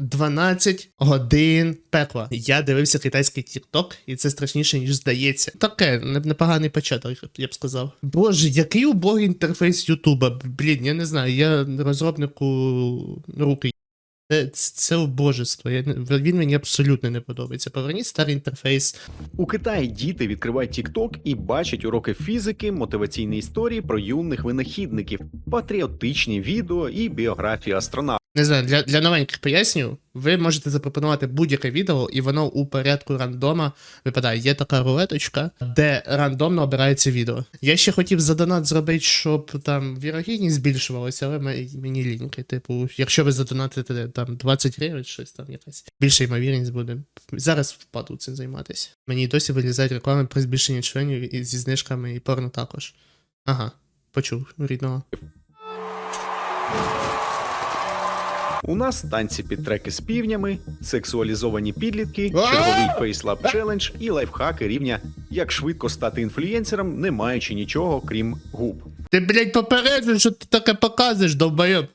12 годин пекла. Я дивився китайський TikTok, і це страшніше, ніж здається. Таке, непоганий початок, я б сказав. Боже, який убогий інтерфейс Ютуба. Блін, я не знаю, я розробнику руки. Це, це, убожество. Він мені абсолютно не подобається. Поверніть старий інтерфейс. У Китаї діти відкривають TikTok і бачать уроки фізики, мотиваційні історії про юних винахідників, патріотичні відео і біографії астронавтів. Не знаю, для, для новеньких поясню, ви можете запропонувати будь-яке відео, і воно у порядку рандома випадає. Є така рулеточка, де рандомно обирається відео. Я ще хотів за донат зробити, щоб там вірогідність збільшувалася, але мені ліньки. Типу, якщо ви задонатите там 20 гривень, щось там якась більша ймовірність буде. Зараз впаду цим займатися. Мені досі вилізають реклами про збільшення членів і зі знижками і порно також. Ага, почув рідного. У нас танці під треки з півнями, сексуалізовані підлітки, черговий фейслаб челендж і лайфхаки рівня, як швидко стати інфлюєнсером, не маючи нічого крім губ. Ти, блядь, попереджуєш, що ти таке показуєш, довбойоб.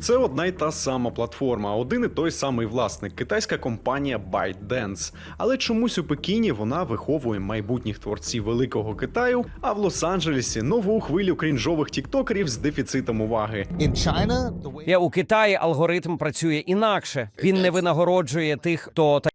Це одна й та сама платформа, один і той самий власник, китайська компанія ByteDance. Але чомусь у Пекіні вона виховує майбутніх творців великого Китаю, а в Лос-Анджелесі нову хвилю крінжових тіктокерів з дефіцитом уваги. In China, the way Я у Китаї алгоритм працює інакше. Він не винагороджує тих, хто та-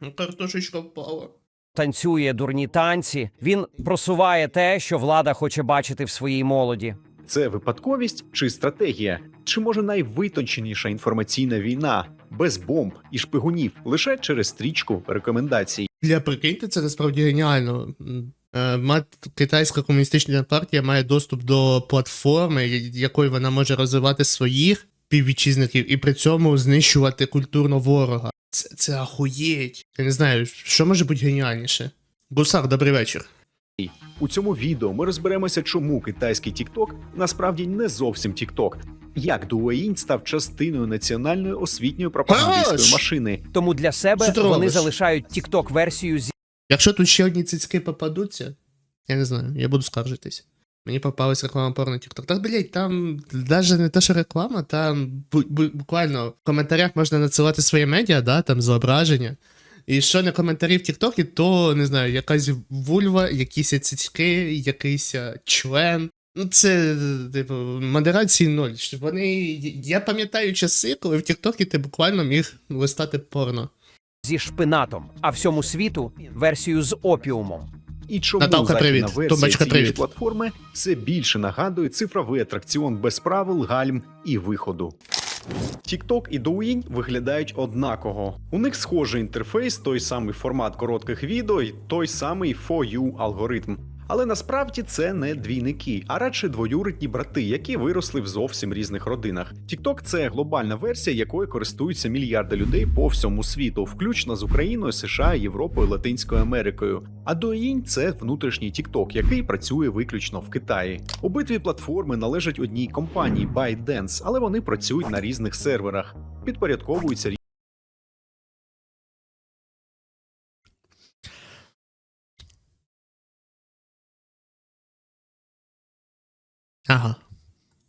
Ну, картошечка впала. танцює дурні танці. Він просуває те, що влада хоче бачити в своїй молоді. Це випадковість чи стратегія? Чи може найвитонченіша інформаційна війна без бомб і шпигунів лише через стрічку рекомендацій? Бля, прикиньте, це насправді геніально. Е, Китайська комуністична партія має доступ до платформи, якою вона може розвивати своїх співвітчизників і при цьому знищувати культурно ворога. Це, це ахуєть. Я не знаю, що може бути геніальніше. Гусар, добрий вечір. У цьому відео ми розберемося, чому китайський TikTok насправді не зовсім TikTok. Як Douyin став частиною національної освітньої пропагандистської машини, Тому для себе Що ти вони робиш? залишають тікток версію зі Якщо тут ще одні цицьки попадуться, я не знаю, я буду скаржитись. Мені попалась реклама порно TikTok. Та, блять, там навіть не те, що реклама, там бу- бу- буквально в коментарях можна надсилати своє медіа, да, там зображення. І що не коментарі в Тіктокі, то не знаю, якась вульва, якісь цицьки, якийсь е, член. Ну, це, типу, модерації ноль. Щоб Вони. Я пам'ятаю часи, коли в Тіктокі ти буквально міг листати порно. зі шпинатом, а всьому світу версію з опіумом. і чому Наталка, західна привіт. версія Тумбочка, цієї привіт. платформи все більше нагадує цифровий атракціон без правил, гальм і виходу. TikTok і Douyin виглядають однаково. У них схожий інтерфейс, той самий формат коротких відео і той самий For You алгоритм. Але насправді це не двійники, а радше двоюрідні брати, які виросли в зовсім різних родинах. TikTok – це глобальна версія, якою користуються мільярди людей по всьому світу, включно з Україною, США, Європою, Латинською Америкою. А Douyin – це внутрішній TikTok, який працює виключно в Китаї. Обидві платформи належать одній компанії ByteDance, але вони працюють на різних серверах, підпорядковуються Ага.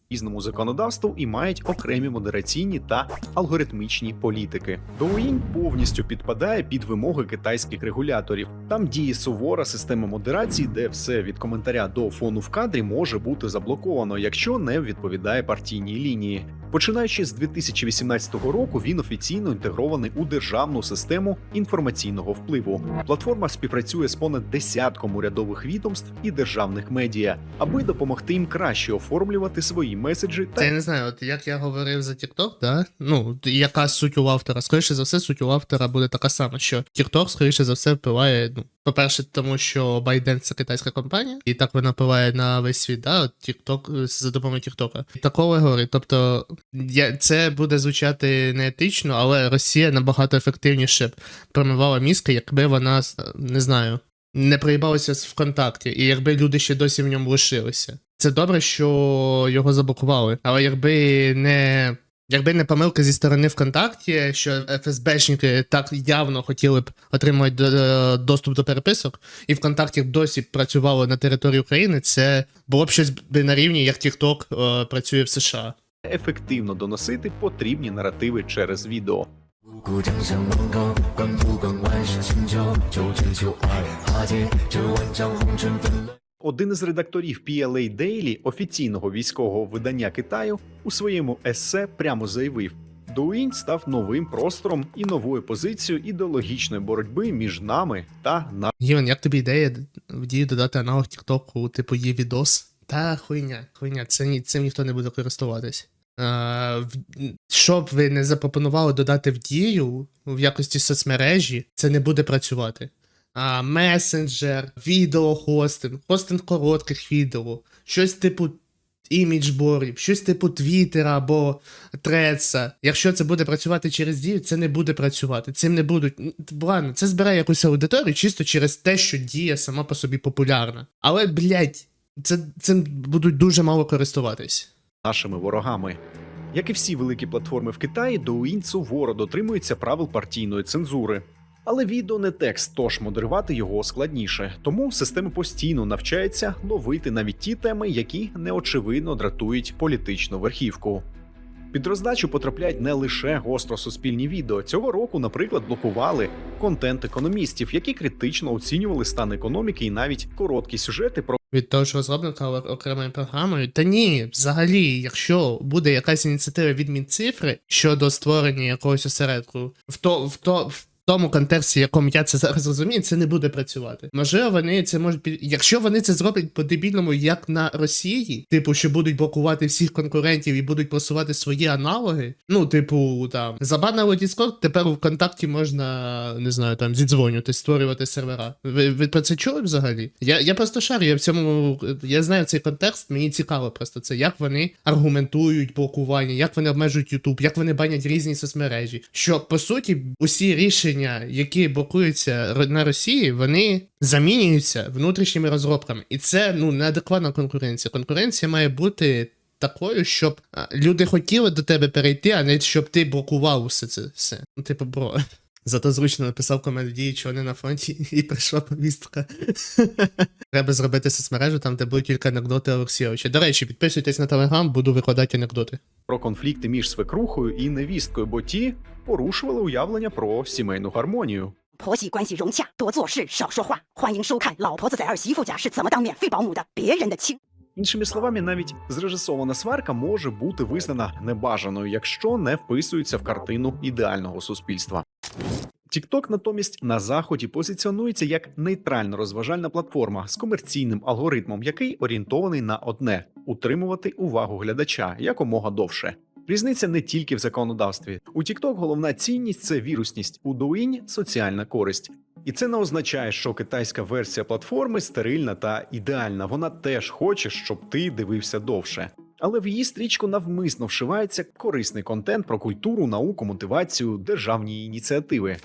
різному законодавству і мають окремі модераційні та алгоритмічні політики. Douyin повністю підпадає під вимоги китайських регуляторів. Там діє сувора система модерації, де все від коментаря до фону в кадрі може бути заблоковано, якщо не відповідає партійній лінії. Починаючи з 2018 року, він офіційно інтегрований у державну систему інформаційного впливу. Платформа співпрацює з понад десятком урядових відомств і державних медіа, аби допомогти їм краще оформлювати свої меседжі Це я не знаю, от як я говорив за TikTok, да? Ну, яка суть у автора? Скоріше за все, суть у автора буде така сама, що TikTok, скоріше за все, впливає, ну, по-перше, тому що ByteDance — це китайська компанія, і так вона впливає на весь світ, да? От TikTok, за допомогою TikTok. Такого говорить. Тобто, я, це буде звучати неетично, але Росія набагато ефективніше промивала мізки, якби вона, не знаю, не проїбалася з ВКонтакті, і якби люди ще досі в ньому лишилися. Це добре, що його заблокували. Але якби не. Якби не помилка зі сторони ВКонтакті, що ФСБшники так явно хотіли б отримати е, доступ до переписок, і ВКонтакті досі працювало на території України, це було б щось би на рівні, як TikTok е, працює в США ефективно доносити потрібні наративи через відео. Один із редакторів PLA Daily, офіційного військового видання Китаю, у своєму есе прямо заявив: Дуінь став новим простором і новою позицією ідеологічної боротьби між нами та на Євген, Як тобі ідея в дії додати аналог Тіктоку, типу є відос? Та хуйня, хуйня, це ні, цим ніхто не буде користуватись. А, що б ви не запропонували додати в дію в якості соцмережі, це не буде працювати. А, месенджер, відеохостинг, хостинг коротких відео, щось типу іміджборів, щось типу Твіттера або Треца. Якщо це буде працювати через дію, це не буде працювати. Цим не будуть. Ладно, це збирає якусь аудиторію чисто через те, що дія сама по собі популярна. Але, блядь, це, цим будуть дуже мало користуватись. нашими ворогами. Як і всі великі платформи в Китаї, Douyin суворо дотримується правил партійної цензури. Але відео не текст, тож модерувати його складніше. Тому система постійно навчається ловити навіть ті теми, які неочевидно дратують політичну верхівку. Під роздачу потрапляють не лише гостро суспільні відео. Цього року, наприклад, блокували контент економістів, які критично оцінювали стан економіки і навіть короткі сюжети про Від того, що зроблено окремою програмою. Та ні, взагалі, якщо буде якась ініціатива від Мінцифри щодо створення якогось осередку, в то в то. В тому контексті, в якому я це зараз розумію, це не буде працювати. Можливо, вони це можуть під... Якщо вони це зроблять по-дебільному, як на Росії, типу, що будуть блокувати всіх конкурентів і будуть просувати свої аналоги. Ну, типу, там забанили Discord, тепер у ВКонтакті можна не знаю, там зідзвонювати, створювати сервера. Ви, ви про це чули взагалі? Я, я просто шарю, я в цьому я знаю цей контекст, мені цікаво просто це, як вони аргументують блокування, як вони обмежують YouTube, як вони банять різні соцмережі. Що по суті усі рішення, які блокуються на Росії, вони замінюються внутрішніми розробками. І це ну неадекватна конкуренція. Конкуренція має бути. Такою, щоб люди хотіли до тебе перейти, а не щоб ти блокував усе це все. Ну, типу, бро. Зато зручно написав комент в дії, що вони на фронті, і прийшла повістка. Треба зробити соцмережу там, де будуть тільки анекдоти Олексійовича. До речі, підписуйтесь на телеграм, буду викладати анекдоти. про конфлікти між свекрухою і невісткою, бо ті порушували уявлення про сімейну гармонію. 婆媳关系融洽，多做事，少说话。欢迎收看《老婆子在儿媳妇家是怎么当免费保姆的》，别人的亲。 Іншими словами, навіть зрежисована сварка може бути визнана небажаною, якщо не вписується в картину ідеального суспільства. TikTok натомість на заході позиціонується як нейтрально розважальна платформа з комерційним алгоритмом, який орієнтований на одне утримувати увагу глядача якомога довше. Різниця не тільки в законодавстві. У TikTok головна цінність це вірусність, у Douyin – соціальна користь. І це не означає, що китайська версія платформи стерильна та ідеальна. Вона теж хоче, щоб ти дивився довше. Але в її стрічку навмисно вшивається корисний контент про культуру, науку, мотивацію, державні ініціативи.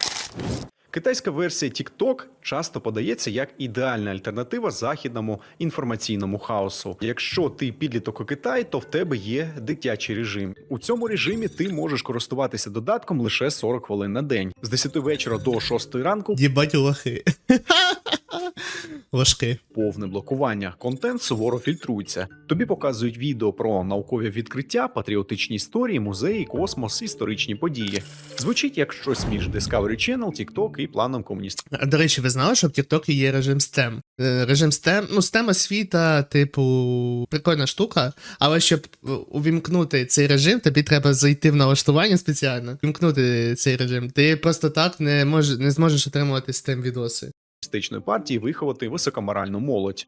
Китайська версія TikTok часто подається як ідеальна альтернатива західному інформаційному хаосу. Якщо ти підліток у Китай, то в тебе є дитячий режим. У цьому режимі ти можеш користуватися додатком лише 40 хвилин на день з 10 вечора до 6 ранку. Дібать лохи. Ложки. Повне блокування. Контент суворо фільтрується. Тобі показують відео про наукові відкриття, патріотичні історії, музеї, космос, історичні події. Звучить як щось між Discovery Channel, TikTok і планом комуністів. До речі, ви знали, що в TikTok є режим STEM? Е, Режим STEM, ну, STEM освіта, типу, прикольна штука, але щоб е, увімкнути цей режим, тобі треба зайти в налаштування спеціально, вімкнути цей режим. Ти просто так не, мож, не зможеш отримувати STEM відоси. Комуністичної партії виховати високоморальну молодь.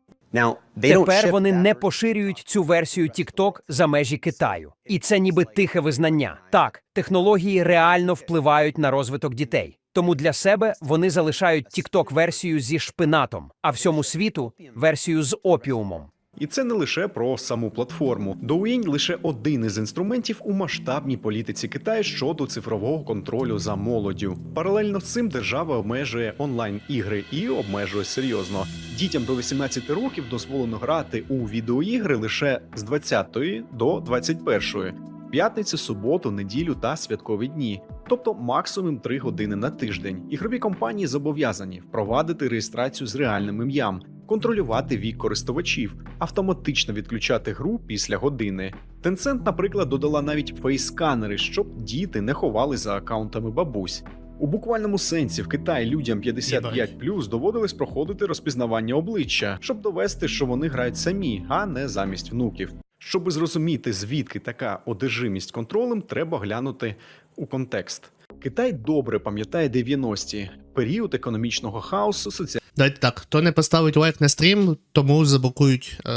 Тепер вони не поширюють цю версію TikTok за межі Китаю. І це ніби тихе визнання. Так, технології реально впливають на розвиток дітей. Тому для себе вони залишають TikTok версію зі шпинатом, а всьому світу версію з опіумом. І це не лише про саму платформу. Douyin – лише один із інструментів у масштабній політиці Китаю щодо цифрового контролю за молоддю. Паралельно з цим держава обмежує онлайн ігри і обмежує серйозно. Дітям до 18 років дозволено грати у відеоігри лише з 20 до 21. П'ятницю, суботу, неділю та святкові дні, тобто максимум 3 години на тиждень. Ігрові компанії зобов'язані впровадити реєстрацію з реальним ім'ям, контролювати вік користувачів, автоматично відключати гру після години. Tencent, наприклад, додала навіть фейсканери, щоб діти не ховали за акаунтами бабусь. У буквальному сенсі в Китаї людям 55 доводилось проходити розпізнавання обличчя, щоб довести, що вони грають самі, а не замість внуків. Щоби зрозуміти, звідки така одержимість контролем, треба глянути у контекст. Китай добре пам'ятає 90-ті, період економічного хаосу, соціальної Давайте так, хто не поставить лайк на стрім, тому заблокують, е,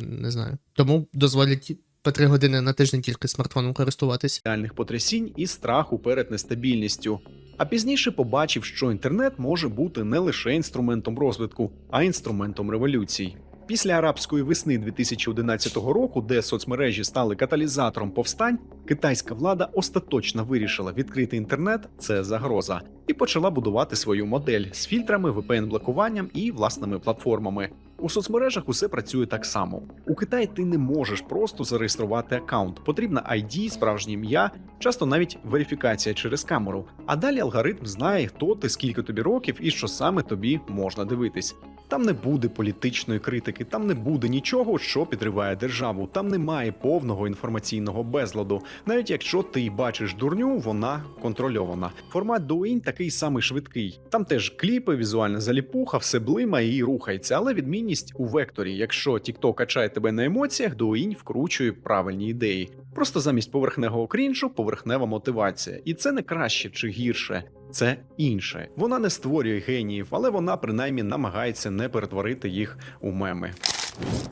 не знаю, тому дозволять по 3 години на тиждень тільки смартфоном користуватись. соціальних потрясінь і страху перед нестабільністю. А пізніше побачив, що інтернет може бути не лише інструментом розвитку, а інструментом революцій. Після арабської весни 2011 року, де соцмережі стали каталізатором повстань, китайська влада остаточно вирішила відкрити інтернет це загроза, і почала будувати свою модель з фільтрами, VPN-блокуванням і власними платформами. У соцмережах усе працює так само. У Китаї ти не можеш просто зареєструвати аккаунт. Потрібна ID, справжнє ім'я, часто навіть верифікація через камеру. А далі алгоритм знає, хто ти, скільки тобі років і що саме тобі можна дивитись. Там не буде політичної критики, там не буде нічого, що підриває державу. Там немає повного інформаційного безладу. Навіть якщо ти й бачиш дурню, вона контрольована. Формат Douyin такий самий швидкий. Там теж кліпи, візуальна заліпуха, все блимає і рухається, але відмінність у векторі. Якщо TikTok качає тебе на емоціях, Douyin вкручує правильні ідеї. Просто замість поверхневого крінжу, поверхнева мотивація. І це не краще чи гірше. Це інше. Вона не створює геніїв, але вона принаймні намагається не перетворити їх у меми.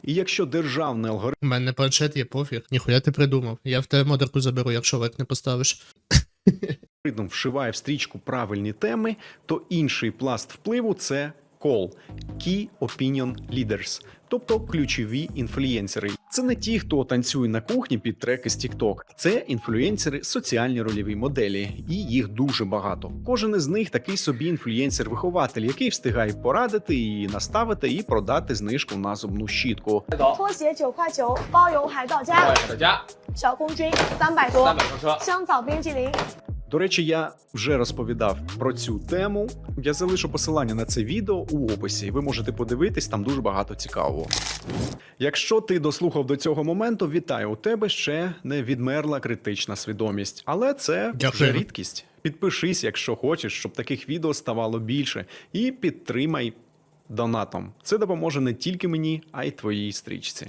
І якщо державний алгоритм У мене планшет є пофіг. Ніхуя ти придумав. Я в тебе модерку заберу, якщо лайк не поставиш. вшиває в стрічку правильні теми, то інший пласт впливу це call – Key Opinion Leaders, тобто ключові інфлюєнсери. Це не ті, хто танцює на кухні під треки з TikTok. Це інфлюєнсери соціальні рольові моделі, і їх дуже багато. Кожен із них такий собі інфлюєнсер-вихователь, який встигає порадити і наставити і продати знижку на зубну щітку. До речі, я вже розповідав про цю тему. Я залишу посилання на це відео у описі, ви можете подивитись, там дуже багато цікавого. Якщо ти дослухав до цього моменту, вітаю у тебе ще не відмерла критична свідомість, але це Дякую. вже рідкість. Підпишись, якщо хочеш, щоб таких відео ставало більше, і підтримай донатом. Це допоможе не тільки мені, а й твоїй стрічці.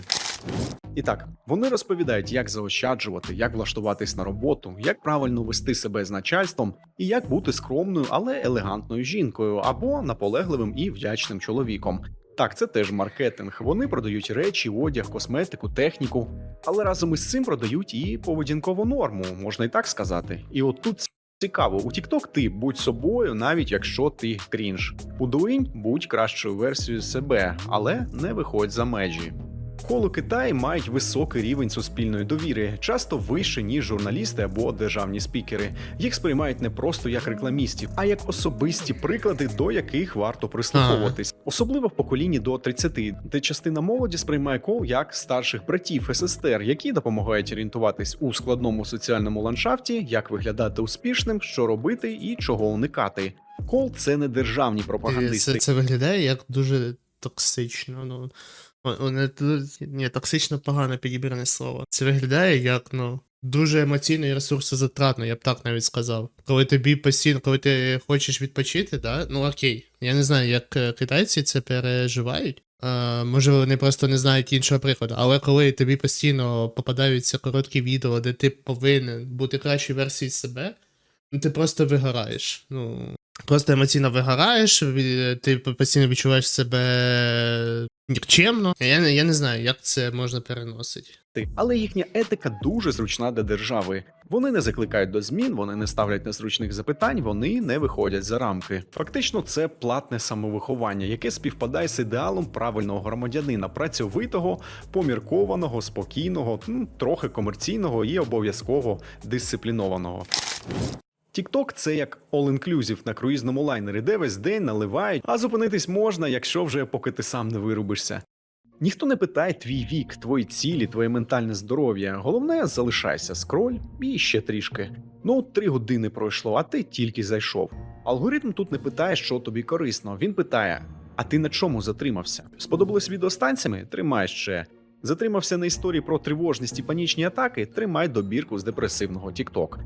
І так, вони розповідають, як заощаджувати, як влаштуватись на роботу, як правильно вести себе з начальством і як бути скромною, але елегантною жінкою або наполегливим і вдячним чоловіком. Так, це теж маркетинг. Вони продають речі, одяг, косметику, техніку, але разом із цим продають і поведінкову норму, можна і так сказати. І от тут цікаво, у TikTok ти будь собою, навіть якщо ти крінж. У Douyin будь кращою версією себе, але не виходь за межі. Коло Китаї мають високий рівень суспільної довіри, часто вище ніж журналісти або державні спікери. Їх сприймають не просто як рекламістів, а як особисті приклади, до яких варто прислуховуватись, особливо в поколінні до 30, де частина молоді сприймає кол як старших братів ССТР, які допомагають орієнтуватись у складному соціальному ландшафті, як виглядати успішним, що робити і чого уникати. Кол це не державні І пропагандисти. Це, це виглядає як дуже токсично. Ну, не, ні, токсично погано підібране слово. Це виглядає як, ну. Дуже емоційно і ресурсозатратно, я б так навіть сказав. Коли тобі постійно, коли ти хочеш відпочити, да? ну окей. Я не знаю, як е, китайці це переживають. Е, може, вони просто не знають іншого прикладу. Але коли тобі постійно попадаються короткі відео, де ти повинен бути кращою версією себе, ну ти просто вигораєш. Ну, просто емоційно вигораєш, ти постійно відчуваєш себе нікчемно. Я, я не знаю, як це можна переносити. Але їхня етика дуже зручна для держави. Вони не закликають до змін, вони не ставлять незручних запитань, вони не виходять за рамки. Фактично, це платне самовиховання, яке співпадає з ідеалом правильного громадянина, працьовитого, поміркованого, спокійного, трохи комерційного і обов'язково дисциплінованого. TikTok – це як all-inclusive на круїзному лайнері, де весь день наливають, а зупинитись можна, якщо вже поки ти сам не вирубишся. Ніхто не питає твій вік, твої цілі, твоє ментальне здоров'я. Головне, залишайся, скроль і ще трішки. Ну, три години пройшло, а ти тільки зайшов. Алгоритм тут не питає, що тобі корисно. Він питає: а ти на чому затримався? Сподобалось відео? Тримай ще. Затримався на історії про тривожність і панічні атаки, тримай добірку з депресивного TikTok.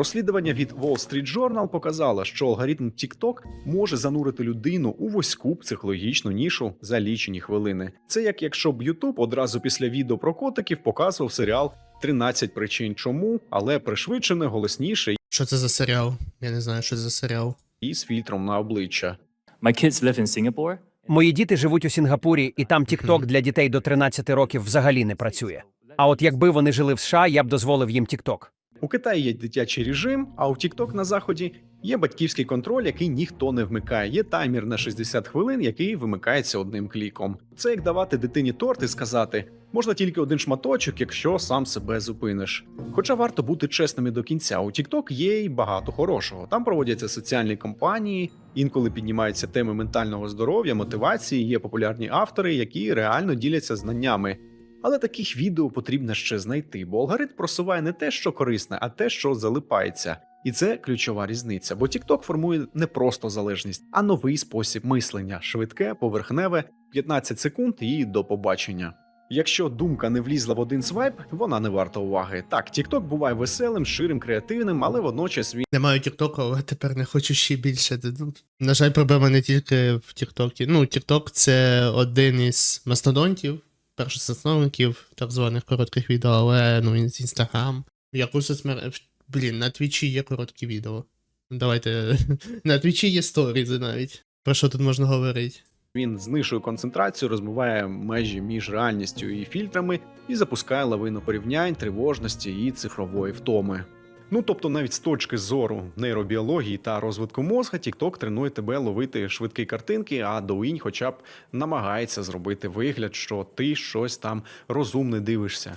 Розслідування від Wall Street Journal показало, що алгоритм TikTok може занурити людину у вузьку психологічну нішу за лічені хвилини. Це як якщо б YouTube одразу після відео про котиків показував серіал «13 причин чому, але пришвидшене, голосніше Що це за серіал? Я не знаю, що це за серіал. і з фільтром на обличчя. My kids live in Singapore. Мої діти живуть у Сінгапурі, і там TikTok для дітей до 13 років взагалі не працює. А от якби вони жили в США, я б дозволив їм TikTok. У Китаї є дитячий режим, а у TikTok на заході є батьківський контроль, який ніхто не вмикає. Є таймер на 60 хвилин, який вимикається одним кліком. Це як давати дитині торт і сказати: можна тільки один шматочок, якщо сам себе зупиниш. Хоча варто бути чесними до кінця. У TikTok є й багато хорошого. Там проводяться соціальні кампанії, інколи піднімаються теми ментального здоров'я, мотивації. Є популярні автори, які реально діляться знаннями. Але таких відео потрібно ще знайти, бо алгоритм просуває не те, що корисне, а те, що залипається. І це ключова різниця, бо TikTok формує не просто залежність, а новий спосіб мислення швидке, поверхневе, 15 секунд і до побачення. Якщо думка не влізла в один свайп, вона не варта уваги. Так, TikTok буває веселим, ширим, креативним, але водночас він Не маю Тіктоку, але тепер не хочу ще більше. Ну, На жаль, проблема не тільки в Тіктокі. Ну, Тікток це один із мастодонтів, перших засновників так званих коротких відео, але ну, з Інстаграм. Яку соцмереж. Блін, на Твічі є короткі відео. Давайте. На Твічі є сторізи навіть. Про що тут можна говорити? Він знижує концентрацію, розмиває межі між реальністю і фільтрами і запускає лавину порівнянь, тривожності і цифрової втоми. Ну тобто, навіть з точки зору нейробіології та розвитку мозга, TikTok тренує тебе ловити швидкі картинки, а Douyin хоча б намагається зробити вигляд, що ти щось там розумне дивишся.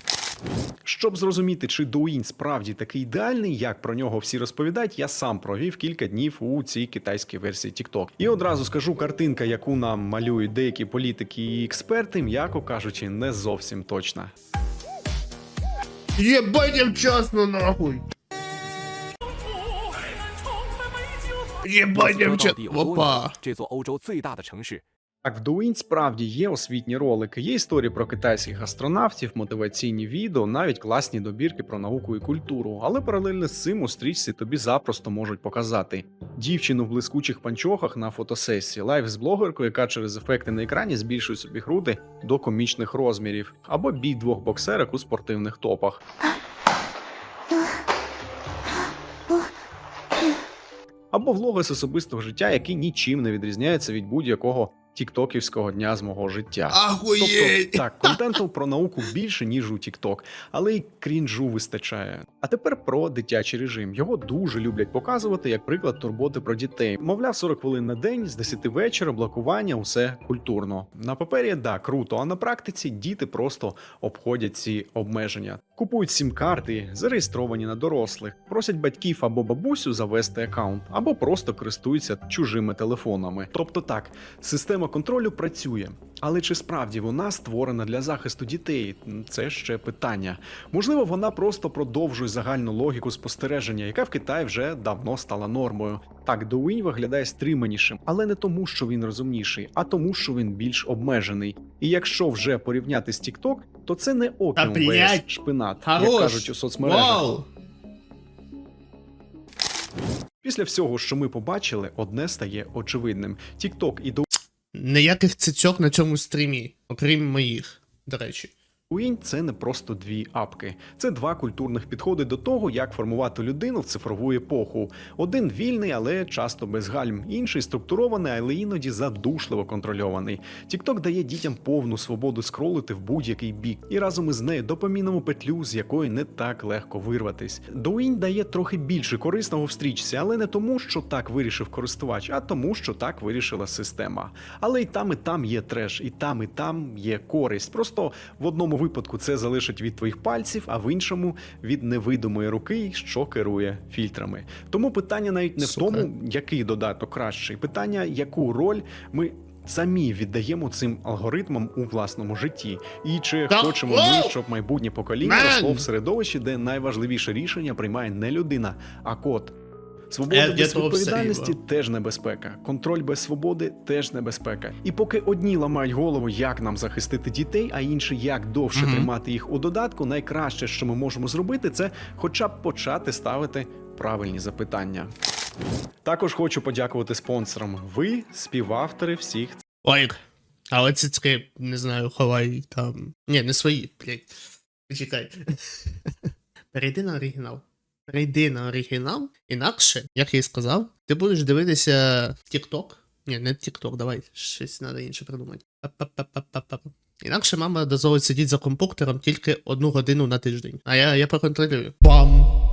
Щоб зрозуміти, чи Douyin справді такий ідеальний, як про нього всі розповідають, я сам провів кілька днів у цій китайській версії TikTok. І одразу скажу, картинка, яку нам малюють деякі політики і експерти, м'яко кажучи, не зовсім точна. Єбать, вчасно нахуй! Єбать, дівчат, опа. Так, в Дуін справді є освітні ролики, є історії про китайських астронавтів, мотиваційні відео, навіть класні добірки про науку і культуру, але паралельно з цим у стрічці тобі запросто можуть показати дівчину в блискучих панчохах на фотосесії, лайф з блогеркою, яка через ефекти на екрані збільшує собі груди до комічних розмірів, або бій двох боксерок у спортивних топах. Або влоги з особистого життя, які нічим не відрізняються від будь-якого тіктоківського дня з мого життя. Ахуєть! Тобто, так, контенту про науку більше, ніж у TikTok, але й крінжу вистачає. А тепер про дитячий режим. Його дуже люблять показувати як приклад турботи про дітей. Мовляв, 40 хвилин на день з 10 вечора, блокування, усе культурно. На папері, да, круто, а на практиці діти просто обходять ці обмеження. Купують сім-карти, зареєстровані на дорослих, просять батьків або бабусю завести аккаунт, або просто користуються чужими телефонами. Тобто так, система контролю працює. Але чи справді вона створена для захисту дітей? Це ще питання. Можливо, вона просто продовжує загальну логіку спостереження, яка в Китаї вже давно стала нормою. Так, Douyin виглядає стриманішим, але не тому, що він розумніший, а тому, що він більш обмежений. І якщо вже порівняти з TikTok, то це не Та, опіум блядь, шпинат, як Хорош! кажуть у соцмережах. Вау! Після всього, що ми побачили, одне стає очевидним: TikTok і до Ніяких цицьок на цьому стрімі, окрім моїх, до речі. Douyin – це не просто дві апки, це два культурних підходи до того, як формувати людину в цифрову епоху. Один вільний, але часто без гальм, інший структурований, але іноді задушливо контрольований. TikTok дає дітям повну свободу скролити в будь-який бік, і разом із нею допомінову петлю, з якої не так легко вирватись. Douyin дає трохи більше корисного в стрічці, але не тому, що так вирішив користувач, а тому, що так вирішила система. Але і там, і там є треш, і там, і там є користь. Просто в одному випадку це залежить від твоїх пальців, а в іншому від невидимої руки, що керує фільтрами. Тому питання навіть не Сука. в тому, який додаток кращий, питання, яку роль ми самі віддаємо цим алгоритмам у власному житті, і чи Та- хочемо ми, щоб майбутнє покоління Мен! росло в середовищі, де найважливіше рішення приймає не людина, а код. Свобода Я- я без відповідальності теж небезпека. Контроль без свободи теж небезпека. І поки одні ламають голову, як нам захистити дітей, а інші як довше Мгм. тримати їх у додатку, найкраще, що ми можемо зробити, це хоча б почати ставити правильні запитання. Також хочу подякувати спонсорам. Ви співавтори всіх Ой, але цицьки, не знаю, ховай там. Ні, не свої, блядь. Почекай. Перейди на оригінал. Перейди на оригінал, інакше, як я і сказав, ти будеш дивитися TikTok. Ні, не TikTok, давай, щось треба інше придумати. Інакше мама дозволить сидіти за комп'ютером тільки одну годину на тиждень. А я, я проконтролюю. Бам!